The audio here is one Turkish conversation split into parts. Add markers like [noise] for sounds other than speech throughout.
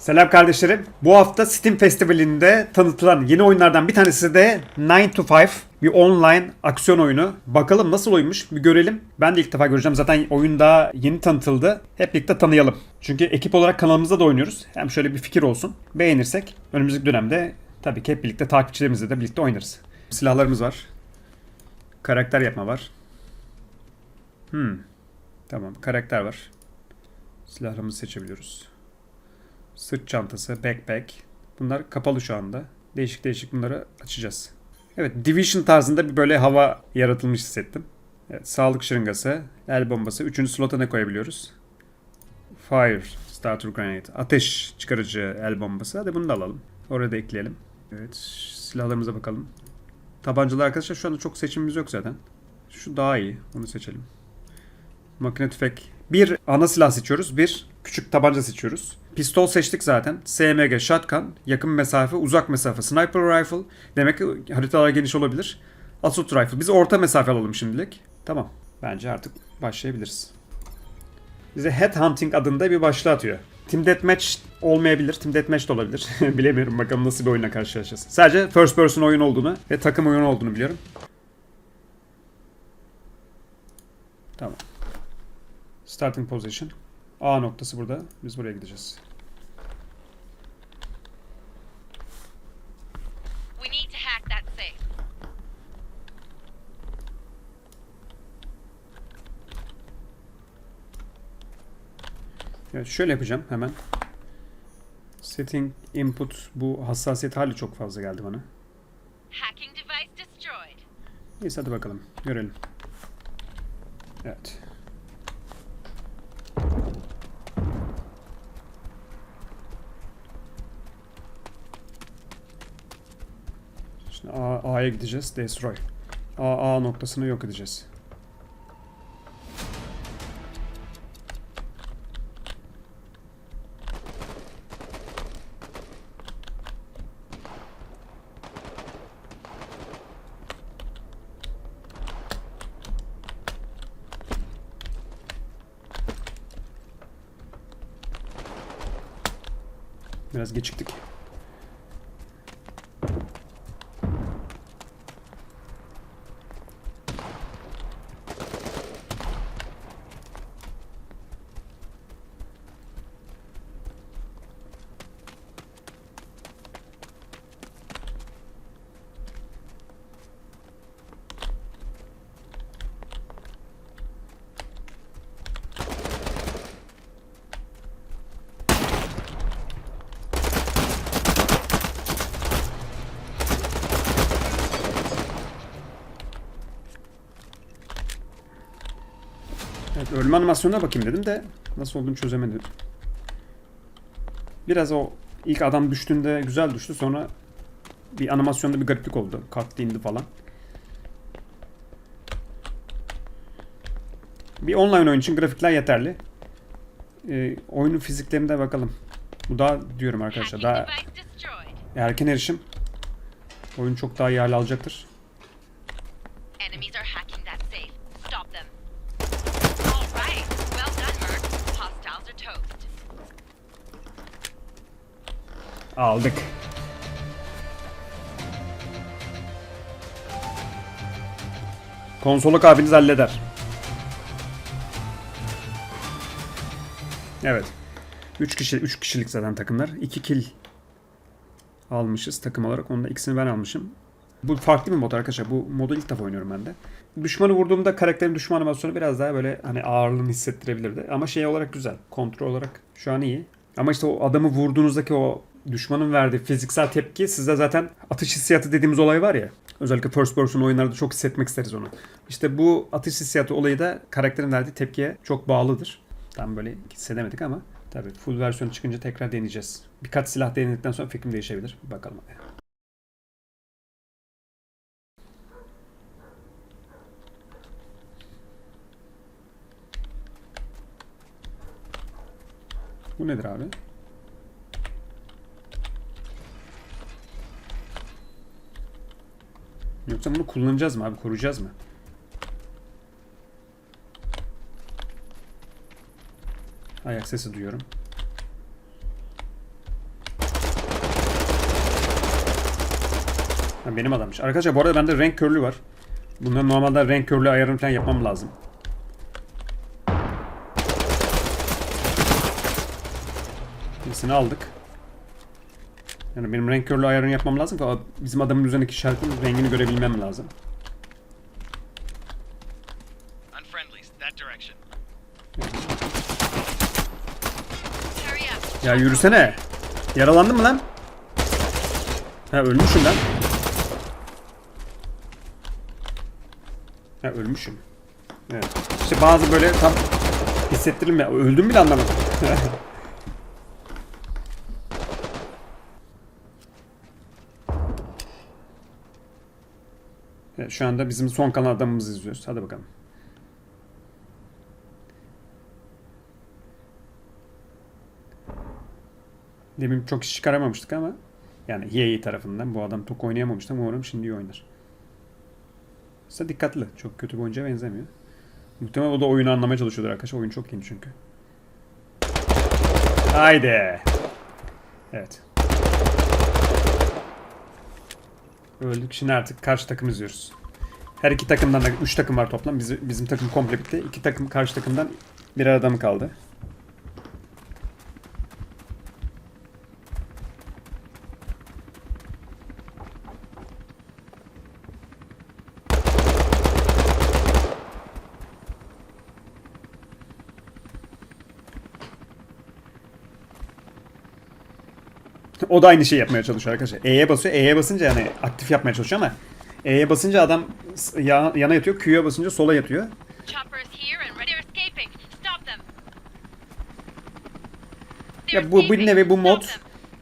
Selam kardeşlerim. Bu hafta Steam Festivali'nde tanıtılan yeni oyunlardan bir tanesi de 9 to 5. Bir online aksiyon oyunu. Bakalım nasıl oyunmuş bir görelim. Ben de ilk defa göreceğim. Zaten oyun daha yeni tanıtıldı. Hep birlikte tanıyalım. Çünkü ekip olarak kanalımızda da oynuyoruz. Hem şöyle bir fikir olsun. Beğenirsek önümüzdeki dönemde tabii ki hep birlikte takipçilerimizle de birlikte oynarız. Silahlarımız var. Karakter yapma var. Hmm. Tamam karakter var. Silahlarımızı seçebiliyoruz. Sırt çantası, backpack. Bunlar kapalı şu anda. Değişik değişik bunları açacağız. Evet, Division tarzında bir böyle hava yaratılmış hissettim. Evet, sağlık şırıngası, el bombası. Üçüncü slota ne koyabiliyoruz? Fire, starter grenade. Ateş çıkarıcı el bombası. Hadi bunu da alalım. Oraya da ekleyelim. Evet, silahlarımıza bakalım. Tabancalı arkadaşlar şu anda çok seçimimiz yok zaten. Şu daha iyi. Onu seçelim. Makine tüfek. Bir ana silah seçiyoruz. Bir küçük tabanca seçiyoruz. Pistol seçtik zaten. SMG, shotgun, yakın mesafe, uzak mesafe, sniper rifle. Demek ki haritalar geniş olabilir. Assault rifle. Biz orta mesafe alalım şimdilik. Tamam. Bence artık başlayabiliriz. Bize Headhunting adında bir başlığı atıyor. Team Deathmatch olmayabilir. Team Deathmatch de olabilir. [laughs] Bilemiyorum bakalım nasıl bir oyunla karşılaşacağız. Sadece first person oyun olduğunu ve takım oyunu olduğunu biliyorum. Tamam. Starting position. A noktası burada. Biz buraya gideceğiz. We need to hack that safe. Evet şöyle yapacağım hemen. Setting input bu hassasiyet hali çok fazla geldi bana. Hacking device destroyed. Neyse hadi bakalım. Görelim. Evet. Şimdi A, A'ya gideceğiz. Destroy. A, A noktasını yok edeceğiz. Biraz geciktik. Evet, ölme animasyonuna bakayım dedim de nasıl olduğunu çözemedim. Biraz o ilk adam düştüğünde güzel düştü sonra bir animasyonda bir gariplik oldu. Kalktı indi falan. Bir online oyun için grafikler yeterli. Ee, oyunun fiziklerine bakalım. Bu daha diyorum arkadaşlar daha erken erişim. Oyun çok daha iyi hale alacaktır. Aldık. Konsoluk abiniz halleder. Evet. 3 kişi 3 kişilik zaten takımlar. 2 kill almışız takım olarak. Onun da ikisini ben almışım. Bu farklı bir mod arkadaşlar. Bu modu ilk defa oynuyorum ben de. Düşmanı vurduğumda karakterin düşman animasyonu biraz daha böyle hani ağırlığını hissettirebilirdi. Ama şey olarak güzel. Kontrol olarak şu an iyi. Ama işte o adamı vurduğunuzdaki o düşmanın verdiği fiziksel tepki sizde zaten atış hissiyatı dediğimiz olay var ya. Özellikle first person oyunlarda çok hissetmek isteriz onu. İşte bu atış hissiyatı olayı da karakterin verdiği tepkiye çok bağlıdır. Tam böyle hissedemedik ama tabii full versiyon çıkınca tekrar deneyeceğiz. Birkaç silah denedikten sonra fikrim değişebilir. Bakalım. Bu nedir abi? Yoksa bunu kullanacağız mı abi? Koruyacağız mı? Ayak sesi duyuyorum. Ha, benim adammış. Arkadaşlar bu arada bende renk körlüğü var. Bunda normalde renk körlüğü ayarını falan yapmam lazım. Birisini aldık. Yani benim renk körlüğü ayarını yapmam lazım ki bizim adamın üzerindeki işaretin rengini görebilmem lazım. Ya yürüsene. Yaralandın mı lan? Ha ölmüşüm lan. Ha ölmüşüm. Evet. İşte bazı böyle tam hissettirilme. Öldüm bile anlamadım. [laughs] evet, şu anda bizim son kalan adamımızı izliyoruz. Hadi bakalım. Demin çok iş çıkaramamıştık ama yani EA tarafından bu adam çok oynayamamıştı ama umarım şimdi iyi oynar. Aslında dikkatli. Çok kötü bir oyuncuya benzemiyor. Muhtemelen o da oyunu anlamaya çalışıyordur arkadaşlar. Oyun çok yeni çünkü. Haydi. Evet. Öldük. Şimdi artık karşı takım izliyoruz. Her iki takımdan da 3 takım var toplam. Bizi, bizim takım komple bitti. İki takım karşı takımdan birer adam kaldı. O da aynı şeyi yapmaya çalışıyor arkadaşlar. E'ye basıyor. E'ye basınca yani aktif yapmaya çalışıyor ama E'ye basınca adam yana yatıyor. Q'ya basınca sola yatıyor. Ya bu, bu escaping. nevi bu mod.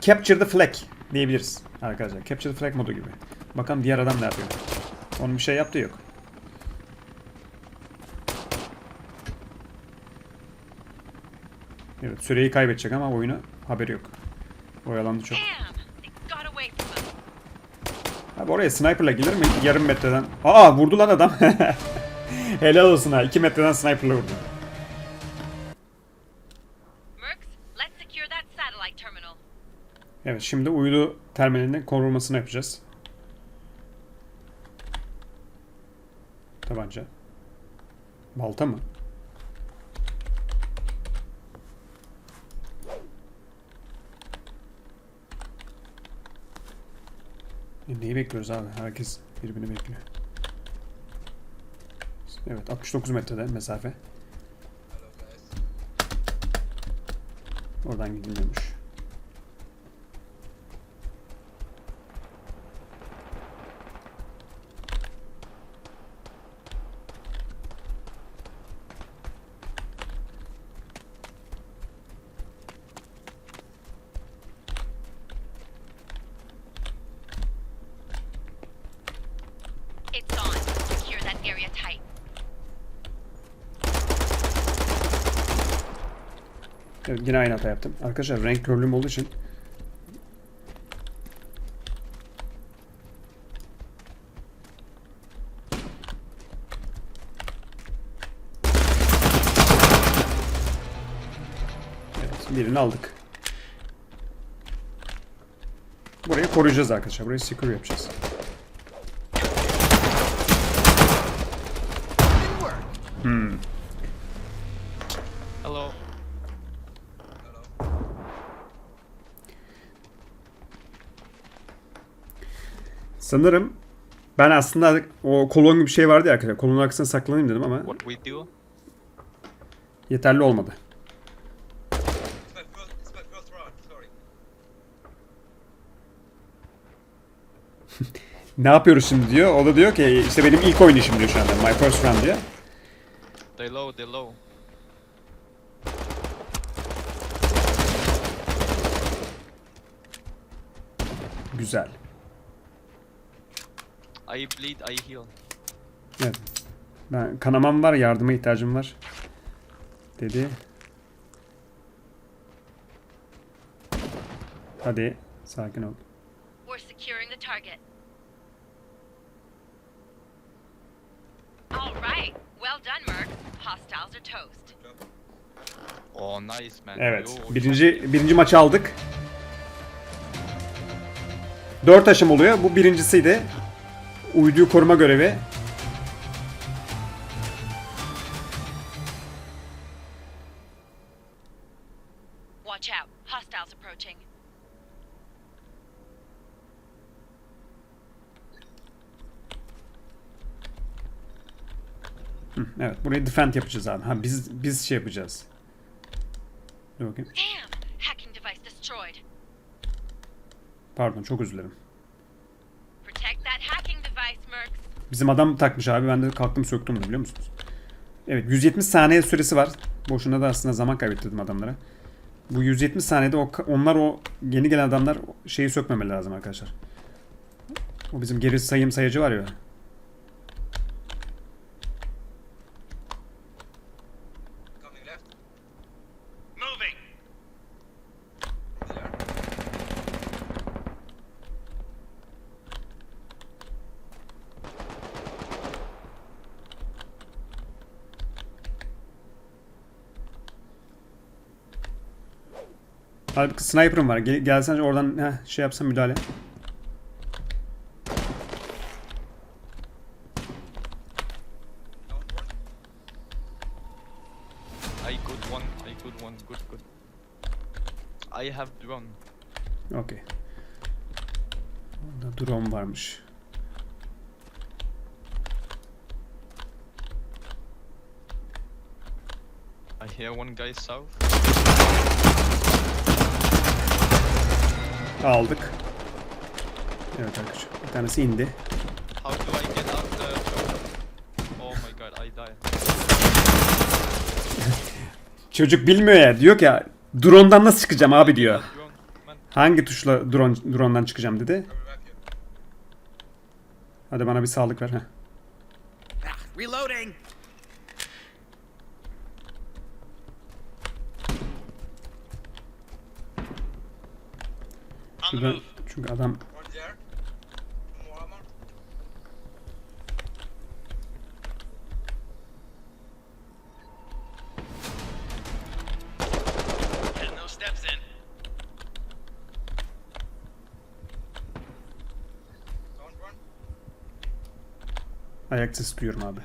Capture the Flag diyebiliriz arkadaşlar. Capture the Flag modu gibi. Bakalım diğer adam ne yapıyor. Onun bir şey yaptığı yok. Evet süreyi kaybedecek ama oyunu haberi yok. Oyalandı çok. Abi oraya sniperla gelir mi? Yarım metreden. Aa vurdu lan adam. [laughs] Helal olsun ha. 2 metreden sniperla vurdu. Evet şimdi uydu terminalinin korunmasını yapacağız. Tabanca. Balta mı? Neyi bekliyoruz abi? Herkes birbirini bekliyor. Evet 69 metrede mesafe. Oradan gidilmiyormuş. Evet yine aynı hata yaptım. Arkadaşlar renk körlüğüm olduğu için Evet birini aldık. Burayı koruyacağız arkadaşlar. Burayı secure yapacağız. Sanırım ben aslında o kolon gibi bir şey vardı ya arkadaşlar. Kolonun arkasına saklanayım dedim ama yeterli olmadı. [laughs] Ne yapıyoruz şimdi diyor. O da diyor ki işte benim ilk oynayışım diyor şu anda. My first round diyor. They low, they low. Güzel. I bleed, I heal. Evet. Ben kanamam var, yardıma ihtiyacım var. Dedi. Hadi sakin ol. We're securing the target. All right. Well done, Merc. Hostiles are toast. Oh, nice man. Evet. Birinci birinci maçı aldık. 4 aşama oluyor. Bu birincisiydi. Uyduyu koruma görevi. Watch out. Hostiles approaching. Evet burayı defend yapacağız abi. Ha biz biz şey yapacağız. Dur bakayım. Pardon çok özür Bizim adam takmış abi. Ben de kalktım söktüm bunu biliyor musunuz? Evet 170 saniye süresi var. Boşuna da aslında zaman kaybettirdim adamlara. Bu 170 saniyede o, onlar o yeni gelen adamlar şeyi sökmemeli lazım arkadaşlar. O bizim geri sayım sayacı var ya. Halbuki sniper'ım var. Gel, gelsen oradan heh, şey yapsan müdahale. I good one. I good one. Good, good. I have drone. Okey. Orada drone varmış. I hear one guy south. Aldık. Evet arkadaşlar. Bir tanesi indi. How do I get out the? Oh my god, I die. Çocuk bilmiyor ya. Diyor ki ya drone'dan nasıl çıkacağım abi diyor. Hangi tuşla drone drone'dan çıkacağım dedi. Hadi bana bir sağlık ver. Heh. Reloading. Down one. ayak sesi duyuyorum abi.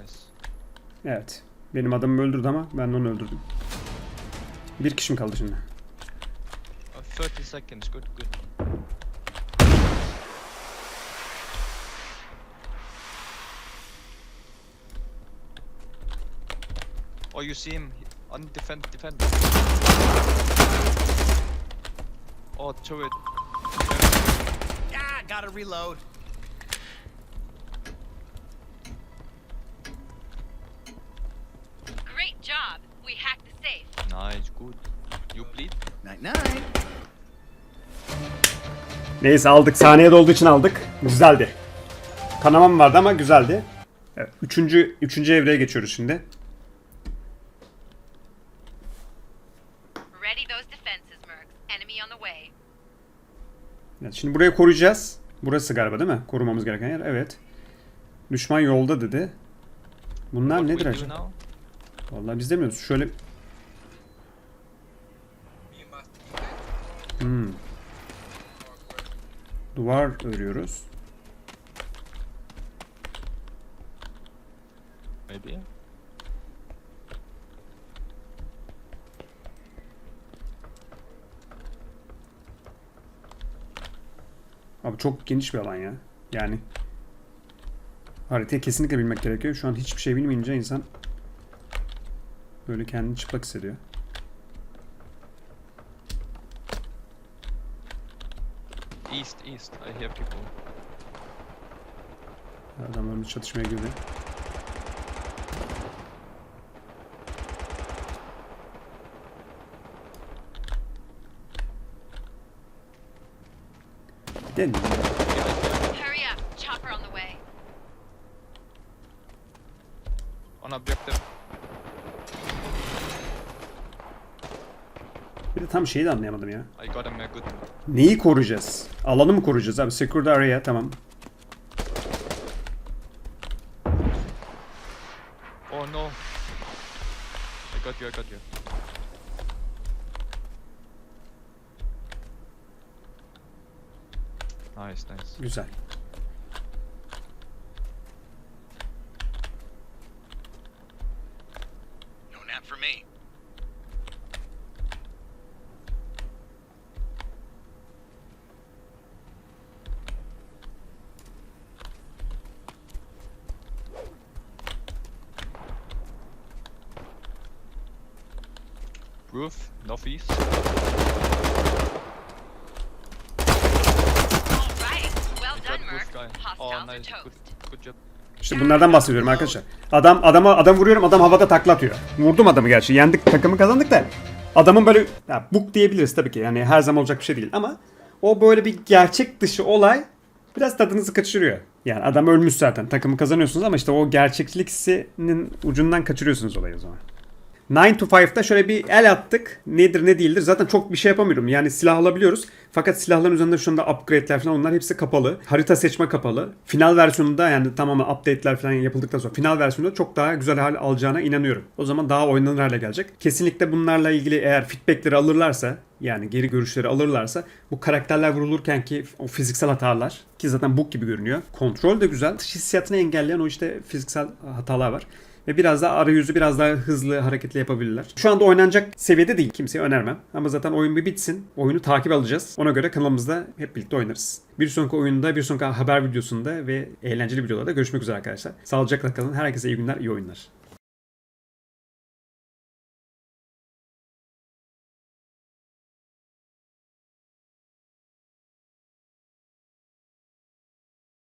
Nice. Evet. Benim adamımı öldürdü ama ben de onu öldürdüm. Bir kişim kaldı şimdi. Uh, 30 seconds. Good, good. Oh, you see him on defend, defend. Oh, turret. Ah, gotta reload. Good. You bleed? Night night. Neyse aldık. Saniyede olduğu için aldık. Güzeldi. Kanamam vardı ama güzeldi. Evet, üçüncü, üçüncü evreye geçiyoruz şimdi. Ready those defenses, Mercs. Enemy on the way. Evet, şimdi burayı koruyacağız. Burası galiba değil mi? Korumamız gereken yer. Evet. Düşman yolda dedi. Bunlar What nedir acaba? Vallahi biz demiyoruz. Şöyle hmm, duvar örüyoruz. Maybe. Abi çok geniş bir alan ya. Yani haritayı kesinlikle bilmek gerekiyor. Şu an hiçbir şey bilmeyince insan böyle kendini çıplak hissediyor. East, east. I hear people. Adamlarımız çatışmaya girdi. Gidelim. Objective. de tam şeyi de anlayamadım ya. Neyi koruyacağız? Alanı mı koruyacağız abi? Secured area tamam. Oh no. I got you, I got you. Nice, nice. Güzel. No nap for me. Roof, northeast. All right. Well I done, got Merc. roof guy. Hostiles Oh, are nice. Good, toast. Good job. İşte bunlardan bahsediyorum arkadaşlar. Adam adama adam vuruyorum adam havada takla atıyor. Vurdum adamı gerçi. Yendik takımı kazandık da. Adamın böyle ya buk diyebiliriz tabii ki. Yani her zaman olacak bir şey değil ama o böyle bir gerçek dışı olay biraz tadınızı kaçırıyor. Yani adam ölmüş zaten. Takımı kazanıyorsunuz ama işte o gerçeklik hissinin ucundan kaçırıyorsunuz olayı o zaman. 9 to 5'da şöyle bir el attık. Nedir ne değildir. Zaten çok bir şey yapamıyorum. Yani silah alabiliyoruz. Fakat silahların üzerinde şu anda upgrade'ler falan onlar hepsi kapalı. Harita seçme kapalı. Final versiyonunda yani tamamen update'ler falan yapıldıktan sonra final versiyonunda çok daha güzel hal alacağına inanıyorum. O zaman daha oynanır hale gelecek. Kesinlikle bunlarla ilgili eğer feedbackleri alırlarsa yani geri görüşleri alırlarsa bu karakterler vurulurken ki o fiziksel hatalar ki zaten bug gibi görünüyor. Kontrol de güzel. Hissiyatını engelleyen o işte fiziksel hatalar var. Ve biraz daha arayüzü biraz daha hızlı hareketli yapabilirler. Şu anda oynanacak seviyede değil. Kimseye önermem. Ama zaten oyun bir bitsin. Oyunu takip alacağız. Ona göre kanalımızda hep birlikte oynarız. Bir sonraki oyunda, bir sonraki haber videosunda ve eğlenceli videolarda görüşmek üzere arkadaşlar. Sağlıcakla kalın. Herkese iyi günler, iyi oyunlar.